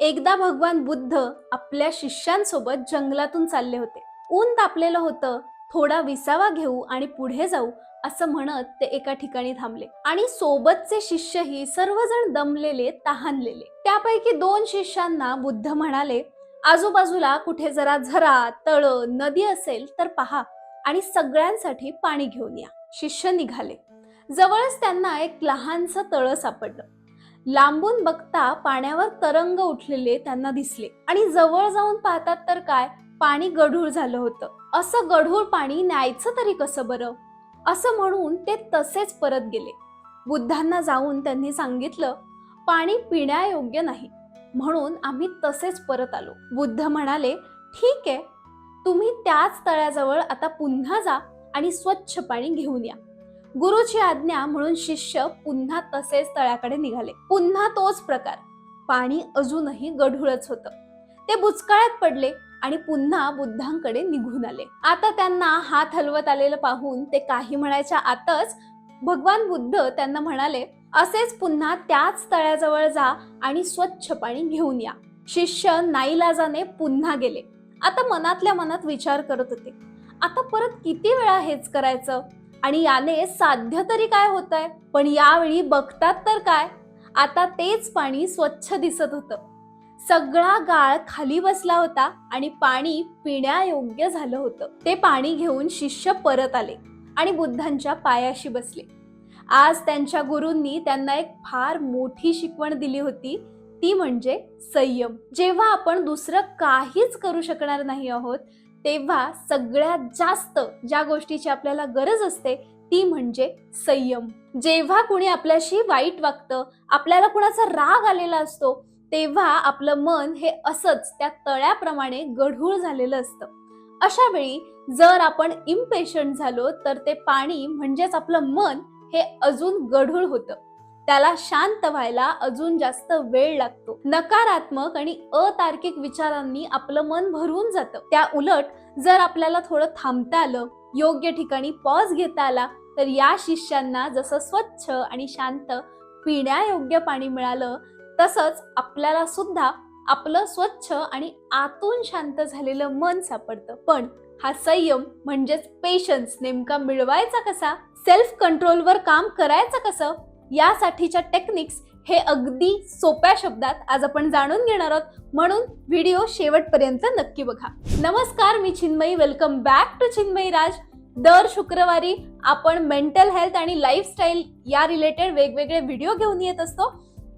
एकदा भगवान बुद्ध आपल्या शिष्यांसोबत जंगलातून चालले होते. ऊन तापलेलं होतं. थोडा विसावा घेऊ आणि पुढे जाऊ असं म्हणत ते एका ठिकाणी थांबले. आणि सोबतचे शिष्यही सर्वजण दमलेले तहानलेले. त्यापैकी दोन शिष्यांना बुद्ध म्हणाले आजूबाजूला कुठे जरा झरा तळ नदी असेल तर पहा आणि सगळ्यांसाठी पाणी घेऊन या. शिष्य निघाले. जवळच त्यांना एक लहानसं तळ सापडलं. लांबून बघता पाण्यावर तरंग उठलेले त्यांना दिसले. आणि जवळ जाऊन पाहतात तर काय? पाणी गढूळ झालं होतं. असं गढूळ पाणी न्यायचं तरी कसं बरं? असं म्हणून ते तसेच परत गेले. बुद्धांना जाऊन त्यांनी सांगितलं पाणी पिण्यायोग्य नाही. म्हणून आम्ही तसेच परत आलो. बुद्ध म्हणाले ठीक आहे. तुम्ही त्याच तळ्याजवळ आता पुन्हा जा आणि स्वच्छ पाणी घेऊन या. गुरुची आज्ञा म्हणून शिष्य पुन्हा तसेच तळ्याकडे निघाले. पुन्हा तोच प्रकार. पाणी अजूनही गढूळच होतं. ते बुचकाळ्यात पडले आणि पुन्हा बुद्धांकडे निघून आले. आता त्यांना हात हलवत आलेलं पाहून ते काही म्हणायच्या आतच भगवान बुद्ध त्यांना म्हणाले असेच पुन्हा त्याच तळ्याजवळ जा आणि स्वच्छ पाणी घेऊन या. शिष्य नाईलाजाने पुन्हा गेले. आता मनातल्या मनात विचार करत होते. आता परत किती वेळा हेच करायचं? आणि याने साध्य तरी काय होत आहे पण यावेळी बघतात तर काय? आता तेच पाणी स्वच्छ दिसत होतं. सगळा गाळ खाली बसला होता आणि पाणी पिण्यायोग्य झालं होतं. ते पाणी घेऊन शिष्य परत आले आणि बुद्धांच्या पायाशी बसले. आज त्यांच्या गुरूंनी त्यांना एक फार मोठी शिकवण दिली होती. ती म्हणजे संयम. जेव्हा आपण दुसरं काहीच करू शकणार नाही आहोत तेव्हा सगळ्यात जास्त ज्या गोष्टीची आपल्याला गरज असते ती म्हणजे संयम. जेव्हा कुणी आपल्याशी वाईट वागतं आपल्याला कुणाचा राग आलेला असतो तेव्हा आपलं मन हे असंच त्या तळ्याप्रमाणे गढूळ झालेलं असतं. अशा वेळी जर आपण इम्पेशंट झालो तर ते पाणी म्हणजेच आपलं मन हे अजून गढूळ होतं. त्याला शांत व्हायला अजून जास्त वेळ लागतो. नकारात्मक आणि अतार्किक विचारांनी आपलं मन भरून जातं. त्या उलट जर आपल्याला थोडं थांबता आलं योग्य ठिकाणी पॉज घेता आला तर या शिष्यांना जसं स्वच्छ आणि शांत पिण्यायोग्य पाणी मिळालं तसंच आपल्याला सुद्धा आपलं स्वच्छ आणि आतून शांत झालेलं मन सापडतं. पण हा संयम म्हणजेच पेशन्स नेमका मिळवायचा कसा? सेल्फ कंट्रोलवर काम करायचं कसं? यासाठीच्या टेक्निक्स हे अगदी सोप्या शब्दात आज आपण जाणून घेणार आहोत. म्हणून व्हिडिओ शेवटपर्यंत नक्की बघा. नमस्कार मी Chinmayi. Welcome back to Chinmayi Raj. दर शुक्रवारी आपण मेंटल हेल्थ आणि लाईफस्टाईल या रिलेटेड वेगवेगळे व्हिडिओ घेऊन येत असतो.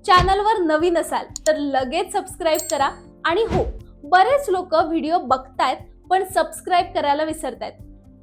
चॅनलवर नवीन असाल तर लगेच सबस्क्राईब करा. आणि हो बरेच लोक व्हिडिओ बघतायत पण सबस्क्राईब करायला विसरतायत.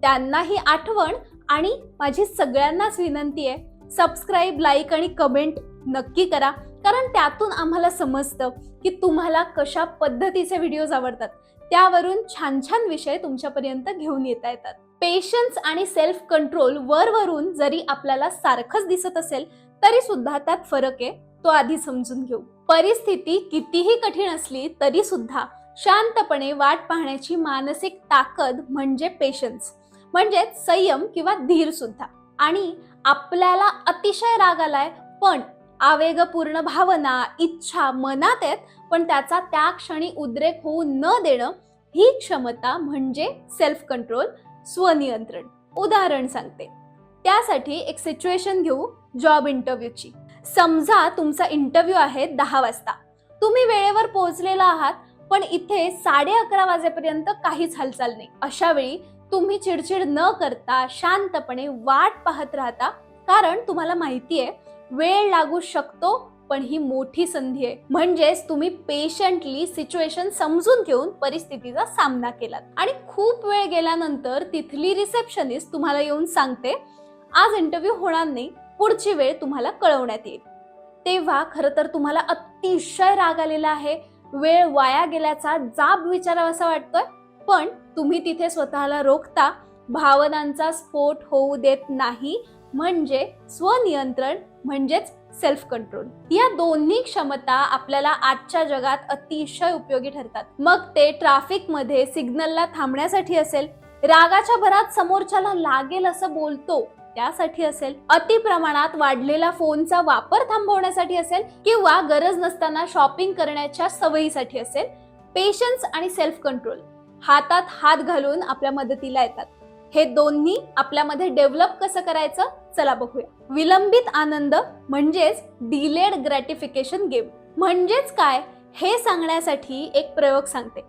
त्यांना ही आठवण आणि माझी सगळ्यांनाच विनंती आहे. सबस्क्राईब लाईक आणि कमेंट नक्की करा. कारण त्यातून आम्हाला समजतं की तुम्हाला कशा पद्धतीचे व्हिडिओज आवडतात. त्यावरून छान छान विषय तुमच्यापर्यंत घेऊन येता येतात. पेशन्स आणि सेल्फ कंट्रोल वरवरून जरी आपल्याला सारखंच दिसत असेल तरी सुद्धा त्यात फरक आहे. तो आधी समजून घेऊ. परिस्थिती कितीही कठीण असली तरी सुद्धा शांतपणे वाट पाहण्याची मानसिक ताकद म्हणजे पेशन्स म्हणजेच संयम किंवा धीर सुद्धा. आणि आपल्याला अतिशय राग आलाय पण आवेगपूर्ण भावना इच्छा मनात आहेत पण त्याचा त्या क्षणी उद्रेक होऊ न देणं ही क्षमता म्हणजे सेल्फ कंट्रोल स्वनियंत्रण. उदाहरण सांगते. त्यासाठी एक सिच्युएशन घेऊ जॉब इंटरव्ह्यूची समजा तुमचा इंटरव्ह्यू आहे दहा वाजता. तुम्ही वेळेवर पोहोचलेला आहात पण इथे साडे अकरा वाजेपर्यंत काहीच हालचाल नाही. अशा वेळी तुम्ही चिडचिड न करता शांतपणे वाट पाहत राहता कारण तुम्हाला माहिती आहे वेळ लागू शकतो पण ही मोठी संधी आहे. म्हणजेच तुम्ही पेशंटली सिच्युएशन समजून घेऊन परिस्थितीचा सामना केलात. आणि खूप वेळ गेल्यानंतर तिथली रिसेप्शनिस्ट तुम्हाला येऊन सांगते आज इंटरव्ह्यू होणार नाही पुढची वेळ तुम्हाला कळवण्यात येईल. तेव्हा खरं तर तुम्हाला अतिशय राग आलेला आहे. वेळ वाया गेल्याचा जाब विचारावासा वाटतोय पण तुम्ही तिथे स्वतःला रोखता. भावनांचा स्फोट होऊ देत नाही. म्हणजे स्वनियंत्रण म्हणजेच सेल्फ कंट्रोल या दोन्ही क्षमता आपल्याला आजच्या जगात अतिशय उपयोगी ठरतात. मग ते ट्रॅफिकमध्ये सिग्नलला थांबण्यासाठी असेल रागाच्या भरात समोरच्याला लागेल असं बोलतो त्यासाठी असेल अति प्रमाणात वाढलेला फोनचा वापर थांबवण्यासाठी असेल किंवा गरज नसताना शॉपिंग करण्याच्या सवयीसाठी असेल पेशन्स आणि सेल्फ कंट्रोल हातात हात घालून आपल्या मदतीला येतात. हे दोन्ही आपल्यामध्ये डेव्हलप कसं करायचं? चला बघूया. विलंबित आनंद म्हणजेच डिलेड ग्रॅटिफिकेशन गेम म्हणजेच काय? हे सांगण्यासाठी एक प्रयोग सांगते.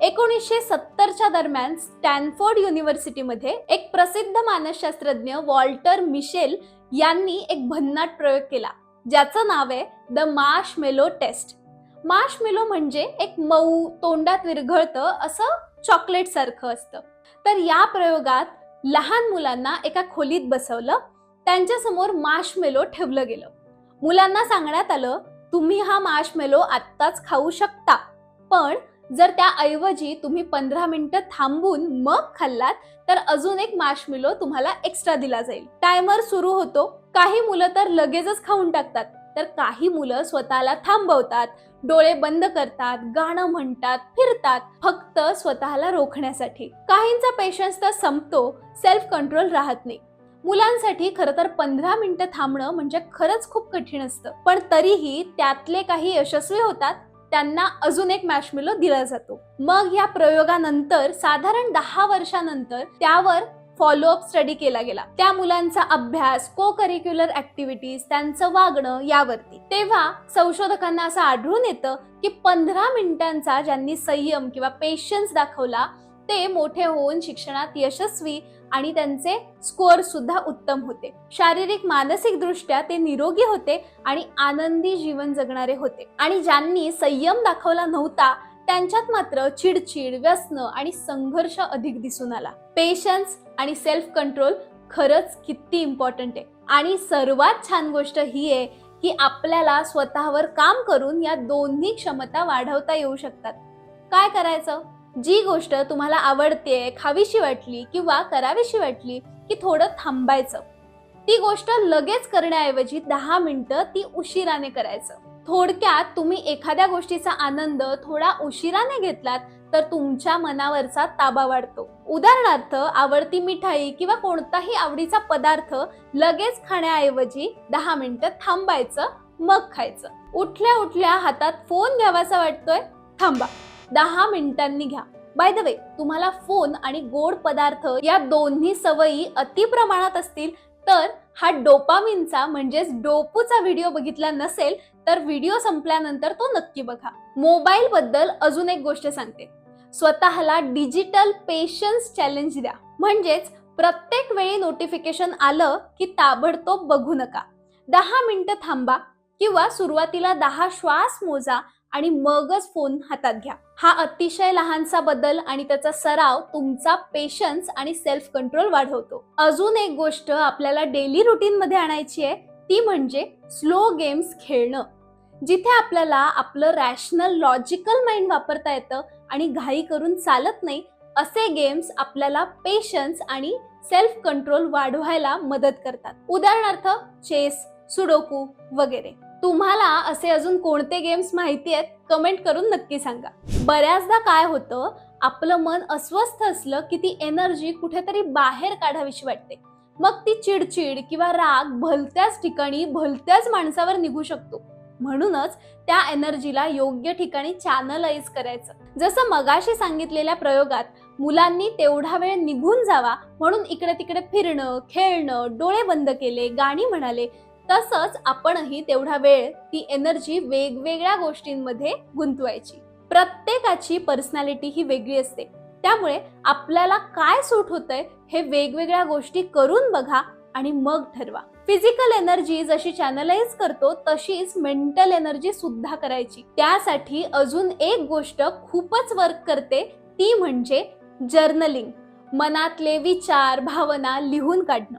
एकोणीसशे सत्तरच्या दरम्यान स्टॅनफोर्ड युनिव्हर्सिटीमध्ये एक प्रसिद्ध मानसशास्त्रज्ञ वॉल्टर मिशेल यांनी एक भन्नाट प्रयोग केला. ज्याचं नाव आहे द माश मेलो टेस्ट माश मेलो म्हणजे एक मऊ तोंडात विरघळतं असं चॉकलेट सारखं असतं. तर या प्रयोगात लहान मुलांना एका खोलीत बसवलं त्यांच्यासमोर माशमेलो ठेवलं गेलं. मुलांना सांगण्यात आलं तुम्ही हा माशमेलो आत्ताच खाऊ शकता पण जर त्याऐवजी तुम्ही पंधरा मिनिटं थांबून मग खाल्लात तर अजून एक माशमेलो तुम्हाला एक्स्ट्रा दिला जाईल. टायमर सुरू होतो. काही मुलं तर लगेचच खाऊन टाकतात. तर काही मुलं स्वतःला थांबवतात. डोळे बंद करतात गाणं म्हणतात फिरतात फक्त स्वतःला रोखण्यासाठी. काहींचा पेशन्स तर संपतो सेल्फ कंट्रोल राहत नाही. मुलांसाठी खरं तर पंधरा मिनिटं थांबणं म्हणजे खरंच खूप कठीण असतं. पण तरीही त्यातले काही यशस्वी होतात त्यांना अजून एक मॅशमिलो दिला जातो. मग या प्रयोगानंतर साधारण दहा वर्षानंतर त्यावर फॉलोअप स्टडी केला गेला. त्या मुलांचा अभ्यास को करिक्युलर ऍक्टिव्हिटीज त्यांचं वागणं यावरती. तेव्हा संशोधकांना असं आढळून येतं की पंधरा मिनिटांचा ज्यांनी संयम किंवा पेशन्स दाखवला ते मोठे होऊन शिक्षणात यशस्वी आणि त्यांचे स्कोअर सुद्धा उत्तम होते. शारीरिक मानसिक दृष्ट्या ते निरोगी होते आणि आनंदी जीवन जगणारे होते. आणि ज्यांनी संयम दाखवला नव्हता त्यांच्यात मात्र चिडचिड व्यसन आणि संघर्ष अधिक दिसून आला. पेशन्स आणि सेल्फ कंट्रोल खरंच किती इम्पॉर्टंट आहे. आणि सर्वात छान गोष्ट ही आहे की आपल्याला स्वतःवर काम करून या दोन्ही क्षमता वाढवता येऊ शकतात. काय करायचं? जी गोष्ट तुम्हाला आवडते खावीशी वाटली किंवा करावीशी वाटली की थोडं थांबायचं. ती गोष्ट लगेच करण्याऐवजी दहा मिनिटं ती उशिराने करायचं. थोडक्यात तुम्ही एखाद्या गोष्टीचा आनंद थोडा उशिराने घेतलात तर तुमच्या मनावरचा ताबा वाढतो. उदाहरणार्थ आवडती मिठाई किंवा कोणताही आवडीचा पदार्थ लगेच खाण्याऐवजी दहा मिनिटं थांबायचं मग खायचं. उठल्या उठल्या हातात फोन घ्यावासा वाटतोय? थांबा. दहा मिनिटांनी घ्या. बाय द वे तुम्हाला फोन आणि गोड पदार्थ या दोन्ही सवयी अति प्रमाणात असतील तर हा डोपामिनचा म्हणजेच डोपूचा व्हिडिओ बघितला नसेल तर व्हिडिओ संपल्यानंतर तो नक्की बघा. मोबाईल बद्दल अजून एक गोष्ट सांगते. स्वतःला डिजिटल पेशन्स चॅलेंज द्या. म्हणजेच प्रत्येक वेळी नोटिफिकेशन आलं की ताबडतोब बघू नका. दहा मिनिटं थांबा किंवा सुरुवातीला दहा श्वास मोजा आणि मगच फोन हातात घ्या. हा अतिशय लहानसा बदल आणि त्याचा सराव तुमचा पेशन्स आणि सेल्फ कंट्रोल वाढवतो. अजून एक गोष्ट आपल्याला डेली रुटीन मध्ये आणायची आहे ती म्हणजे स्लो गेम्स खेळणं. जिथे आपल्याला आपलं रॅशनल लॉजिकल माइंड वापरता येतं आणि घाई करून चालत नाही असे गेम्स आपल्याला पेशन्स आणि सेल्फ कंट्रोल वाढवायला मदत करतात. उदाहरणार्थ चेस सुडोकू वगैरे. तुम्हाला असे अजून कोणते गेम्स माहिती आहेत? कमेंट करून नक्की सांगा. बऱ्याचदा काय होतं आपलं मन अस्वस्थ असलं की ती एनर्जी कुठेतरी बाहेर काढावीशी वाटते. मग ती चिडचिड किंवा राग भलत्याच ठिकाणी भलत्याच माणसावर निघू शकतो. म्हणूनच त्या एनर्जीला योग्य ठिकाणी चॅनलाइज करायचं. जसं मगाशी सांगितलेल्या प्रयोगात मुलांनी तेवढा वेळ निघून जावा म्हणून इकडे तिकडे फिरणं खेळणं डोळे बंद केले गाणी म्हणाले तसंच आपणही तेवढा वेळ ती एनर्जी वेगवेगळ्या गोष्टींमध्ये गुंतवायची. प्रत्येकाची पर्सनॅलिटी ही वेगळी असते. त्यामुळे आपल्याला काय सूट होतंय हे वेगवेगळ्या गोष्टी करून बघा आणि मग ठरवा. फिजिकल एनर्जी जशी चॅनलाइज करतो तशीच मेंटल एनर्जी सुद्धा करायची. त्यासाठी अजून एक गोष्ट खूपच वर्क करते ती म्हणजे जर्नलिंग मनातले विचार भावना लिहून काढणं.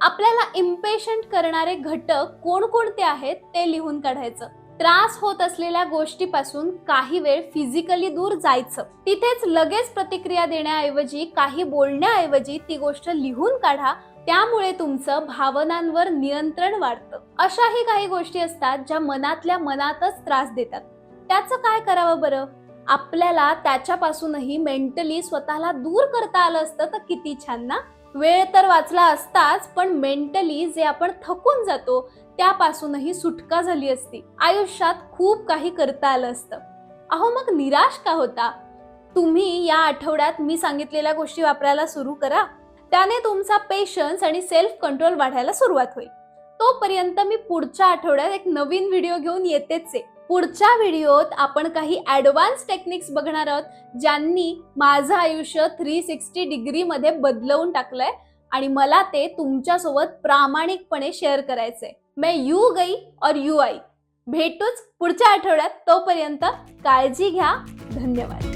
आपल्याला इम्पेशंट करणारे घटक कोणकोणते आहेत ते लिहून काढायचं. त्रास होत असलेल्या गोष्टीपासून काही वेळ फिजिकली दूर जायचं. तिथेच लगेच प्रतिक्रिया देण्याऐवजी काही बोलण्याऐवजी ती गोष्ट लिहून काढा त्यामुळे तुमचं भावनांवर नियंत्रण वाढतं. अशाही काही गोष्टी असतात ज्या मनातल्या मनातच त्रास देतात. त्याचं काय करावं बरं? आपल्याला त्याच्यापासूनही मेंटली स्वतःला दूर करता आलं असतं तर किती छान ना? वेळ तर वाचला असताच पण मेंटली जे आपण थकून जातो त्यापासूनही सुटका झाली असती. आयुष्यात खूप काही करता आलं असतं. अहो मग निराश का होता? तुम्ही या आठवड्यात मी सांगितलेल्या गोष्टी वापरायला सुरू करा. त्याने तुमचा पेशन्स आणि सेल्फ कंट्रोल वाढायला सुरुवात होईल. तोपर्यंत मी पुढच्या आठवड्यात एक नवीन व्हिडिओ घेऊन येतेच आहे. पुढच्या व्हिडिओत आपण काही ॲडव्हान्स टेक्निक्स बघणार आहोत ज्यांनी माझं आयुष्य थ्री सिक्स्टी डिग्रीमध्ये बदलवून टाकलंय आणि मला ते तुमच्यासोबत प्रामाणिकपणे शेअर करायचंय. मैं यू गई और यू आई. भेटूच पुढच्या आठवड्यात. तोपर्यंत काळजी घ्या. धन्यवाद.